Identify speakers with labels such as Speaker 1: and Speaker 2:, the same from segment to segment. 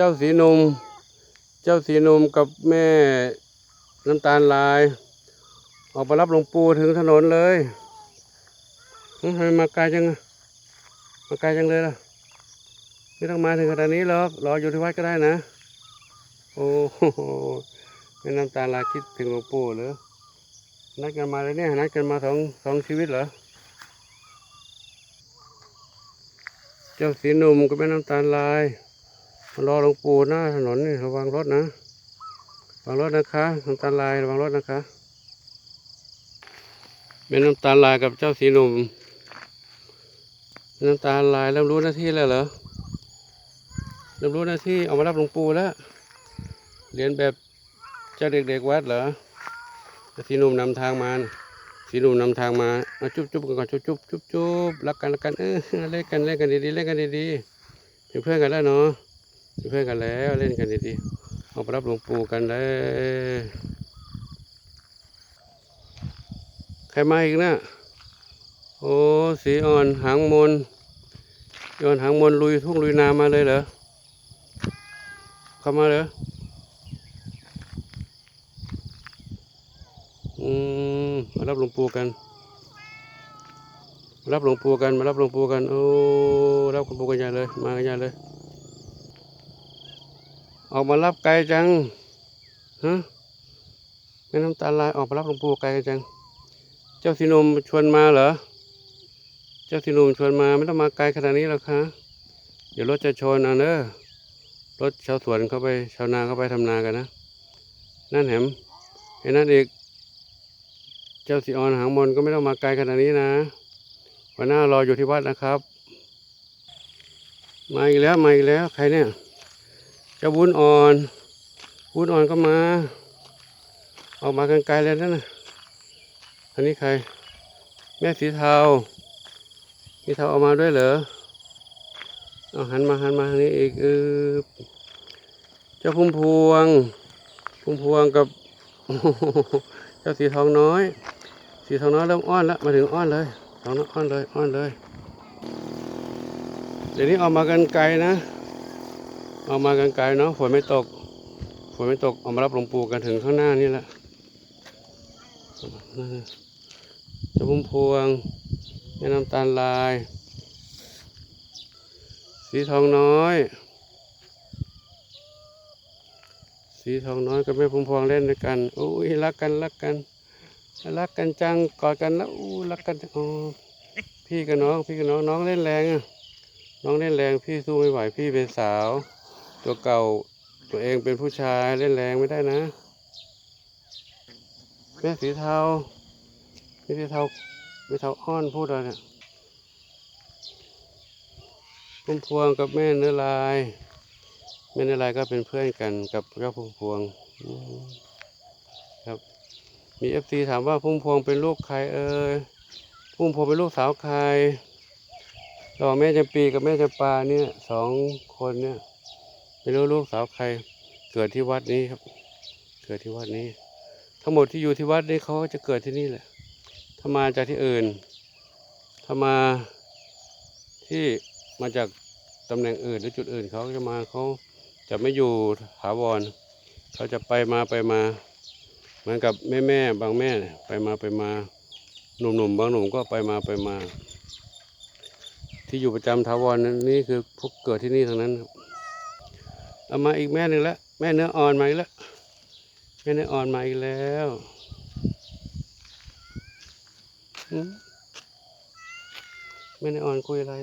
Speaker 1: เจ้าสีนุ่มเจ้าสีนุ่มกับแม่น้ำตาลลาย ออกมารับหลวงปู่ถึงถนนเลยหึทำไมมาไกลจังมาไกลจังเลยล่ะ ไม่ต้องมาถึงขนาดนี้หรอกรออยู่ที่วัดก็ได้นะ โอ้โหแม่น้ำตาลลายคิดถึงหลวงปู่เหรอนัดกันมาเลยเนี่ยนัดกันมาสองสองชีวิตเหรอ เจ้าสีหนุ่มกับแม่น้ำตาลลาย รอหลวงปู่หน้าถนนนี่ระวังรถนะระวังรถนะคะน้ำตาลลายระวังรถนะคะเป็นน้ำตาลลายกับเจ้าสีหนุ่มน้ำตาลลายเริ่มรู้หน้าที่แล้วเหรอเริ่มรู้หน้าที่ออกมารับหลวงปู่แล้วเรียนแบบเจ้าเด็กๆวัดเหรอสีหนุ่มนำทางมาสีหนุ่มนำทางมาเอาจุ๊บจุ๊บกันก่อนจุ๊บจุ๊บจุ๊บจุ๊บรักกันรักกันเออเล่นกันเล่นกันดีๆเล่นกันดีๆเป็นเพื่อนกันแล้วเนาะ เป็นเพื่อนกันแล้วเล่นกันดีๆเอาไปรับหลวงปู่กันเลยใครมาอีกนะโอ้สีอ่อนหางมนสีอ่อนหางมนลุยทุ่งลุยนามาเลยเหรอเข้ามาเหรออืมมารับหลวงปู่กันรับหลวงปู่กันมารับหลวงปู่กันโอ้รับหลวงปู่กันใหญ่เลยมากันใหญ่เลย ออกมารับไกลจังฮะแม่น้ำตาลลายออกมารับหลวงปู่ไกลจัง เจ้าสีนมชวนมาเหรอ เจ้าสีนมชวนมาไม่ต้องมาไกลขนาดนี้หรอกคะเดี๋ยวรถจะชนเอาเนอะรถชาวสวนเข้าไปชาวนาเข้าไปทำนากันนะ นั่นแหมไอ้นั่นอีก เจ้าสีออนหางมนก็ไม่ต้องมาไกลขนาดนี้นะวันหน้ารออยู่ที่วัดนะครับ มาอีกแล้วมาอีกแล้วใครเนี่ย เจ้าวุ้นอ่อนวุ้นอ่อนก็มา ออกมากันไกลเลยนั่นนะอันนี้ใคร แม่สีเทาสีเทาเออกมาด้วยเหรอเอาหันมาหันมาทางนี้อีกเออเจ้าพุ่มพวง พุ่มพวงกับเจ้าสีทองน้อย สีทองน้อยเริ่มอ้อนแล้วมาถึงอ้อนเลยทองน้อยอ้อนเลยอ้อนเลย เดี๋ยวนี้ออกมากันไกลนะ ออกมากันไกลเนาะฝนไม่ตกฝนไม่ตกออกมารับหลวงปู่กันถึงข้างหน้านี่แหละนั่นน่ะเจ้าพุ่มพวงแม่น้ำตาลลาย สีทองน้อย สีทองน้อยกับแม่พุ่มพวงเล่นด้วยกันอุ้ยรักกันรักกันรักกันจังกอดกันแล้วอู้รักกันอ๋อพี่กับน้องพี่กับน้องน้องเล่นแรงอะน้องเล่นแรงพี่สู้ไม่ไหวพี่เป็นสาว ตัวเก่าตัวเองเป็นผู้ชายเล่นแรงไม่ได้นะ แม่สีเทาแม่สีเทาแม่เทาอ้อนพูดอะไรเนี่ยพุ่มพวงกับแม่เนื้อลายแม่เนื้อลายก็เป็นเพื่อนกันกับเจ้าพุ่มพวงครับ มีเอฟซีถามว่าพุ่มพวงเป็นลูกใครเอ่ยพุ่มพวงเป็นลูกสาวใครระหว่างแม่จำปีกับแม่จำปาเนี่ยสองคนเนี่ย ไม่รู้ลูกสาวใคร เกิดที่วัดนี้ครับ เกิดที่วัดนี้ ทั้งหมดที่อยู่ที่วัดนี้เขาก็จะเกิดที่นี่แหละ ถ้ามาจากที่อื่น ถ้ามาที่มาจากตำแหน่งอื่นหรือจุดอื่นเขาจะมาเขาจะไม่อยู่ถาวรเขาจะไปมาไปมาเหมือนกับแม่แม่บางแม่ไปมาไปมาหนุ่มๆบางหนุ่มก็ไปมาไปมา ที่อยู่ประจำถาวรนนนี่คือพวกเกิดที่นี่ทั้งนั้นครับ เอามาอีกแม่หนึ่งแล้ว แม่เนื้ออ่อนมาอีกแล้วแม่เนื้ออ่อนมาอีกแล้วแม่เนื้ออ่อนคุยอะไร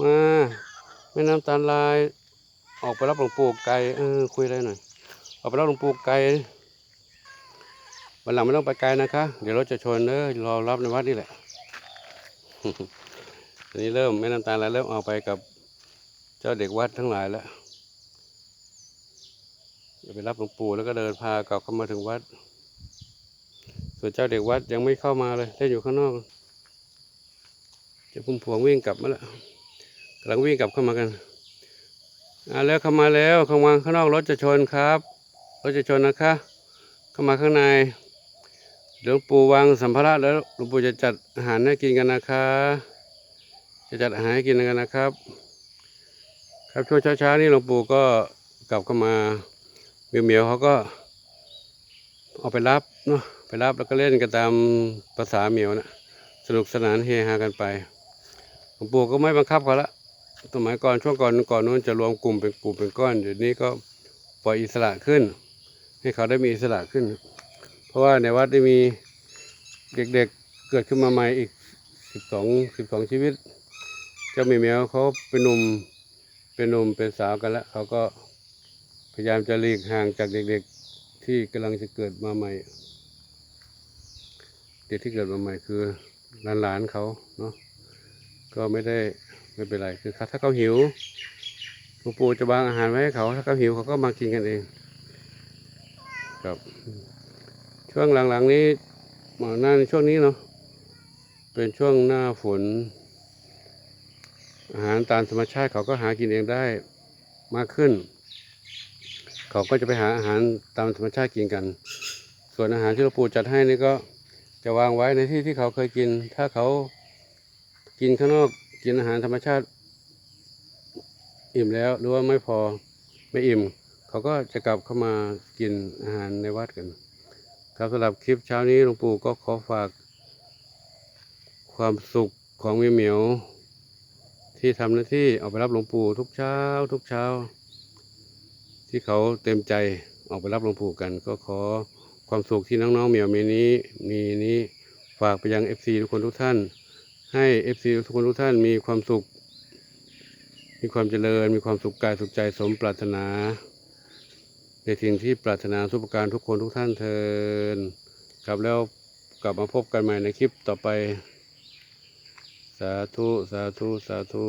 Speaker 1: มาแม่น้ำตาลลาย ออกไปรับหลวงปู่ไกลเออคุยอะไรหน่อยออกไปรับหลวงปู่ไกลวันหลังไม่ต้องไปไกลนะคะ เดี๋ยวรถจะชนเด้อรอรับในวัดนี่แหละอันนี้เริ่มแม่น้ำตาลลายเริ่มออกไปกับ เจ้าเด็กวัดทั้งหลายแล้วจะไปรับหลวงปู่แล้วก็เดินพากลับเข้ามาถึงวัด ส่วนเจ้าเด็กวัดยังไม่เข้ามาเลยเล่นอยู่ข้างนอกจ้าพุ่มพวงวิ่งกลับมาแล้วกำลังวิ่งกลับเข้ามากันอ่าแล้วเข้ามาแล้วข้ามาข้างนอกรถจะชนครับรถจะชนนะคะ เข้ามาข้างในหลวงปู่วางสัมภาระแล้วหลวงปู่จะจัดอาหารให้กินกันนะคะ จะจัดอาหารให้กินกันนะครับ ครับช่วงเช้าๆนี่หลวงปู่ก็กลับเข้ามาเมียวเมียวๆเขาก็เอาไปรับเนาะไปรับแล้วก็เล่นกันตามภาษาเมียวนะสนุกสนานเฮฮากันไปหลวงปู่ก็ไม่บังคับเขาละสมัยก่อนช่วงก่อนก่อนนู้นจะรวมกลุ่มเป็นกลุ่มเป็นก้อนเดี๋ยวนี้ก็ปล่อยอิสระขึ้น ให้เขาได้มีอิสระขึ้น เพราะว่าในวัดได้มีเด็กๆเกิดขึ้นมาใหม่อีกสิบสองสิบสองชีวิต เจ้าเหมีเมียวเขาเป็นหนุ่ม เป็นหนุ่มเป็นสาวกันแล้วเขาก็พยายามจะหลีกห่างจากเด็กๆที่กำลังจะเกิดมาใหม่ เด็กที่เกิดมาใหม่คือหลานๆเขาเนาะก็ไม่ได้ไม่เป็นไรคือถ้าเขาหิวหลวงปู่จะวางอาหารไว้ให้เขาถ้าเขาหิวเขาก็มากินกันเอง ครับ ช่วงหลังๆนี้หมอหน้าในช่วงนี้เนาะเป็นช่วงหน้าฝน อาหารตามธรรมชาติเขาก็หากินเองได้มากขึ้น เขาก็จะไปหาอาหารตามธรรมชาติกินกัน ส่วนอาหารที่หลวงปู่จัดให้นี่ก็จะวางไว้ในที่ที่เขาเคยกิน ถ้าเขากินข้างนอกกินอาหารธรรมชาติ อิ่มแล้วหรือว่าไม่พอไม่อิ่ม เขาก็จะกลับเข้ามากินอาหารในวัดกัน ครับสำหรับคลิปเช้านี้หลวงปู่ก็ขอฝากความสุขของเมียเหมียว ที่ทำหน้าที่ออกไปรับหลวงปู่ทุกเช้า ทุกเช้า ที่เขาเต็มใจออกไปรับหลวงปู่กัน ก็ขอความสุขที่น้องๆเหมียวมีนี้มีนี้ฝากไปยัง FC ทุกคนทุกท่าน ให้ FC ทุกคนทุกท่านมีความสุข มีความเจริญ มีความสุขกายสุขใจสมปรารถนา ในสิ่งที่ปรารถนาทุกประการทุกคนทุกท่านเทินกลับแล้วกลับมาพบกันใหม่ในคลิปต่อไปาธุ สาธุ สาธุ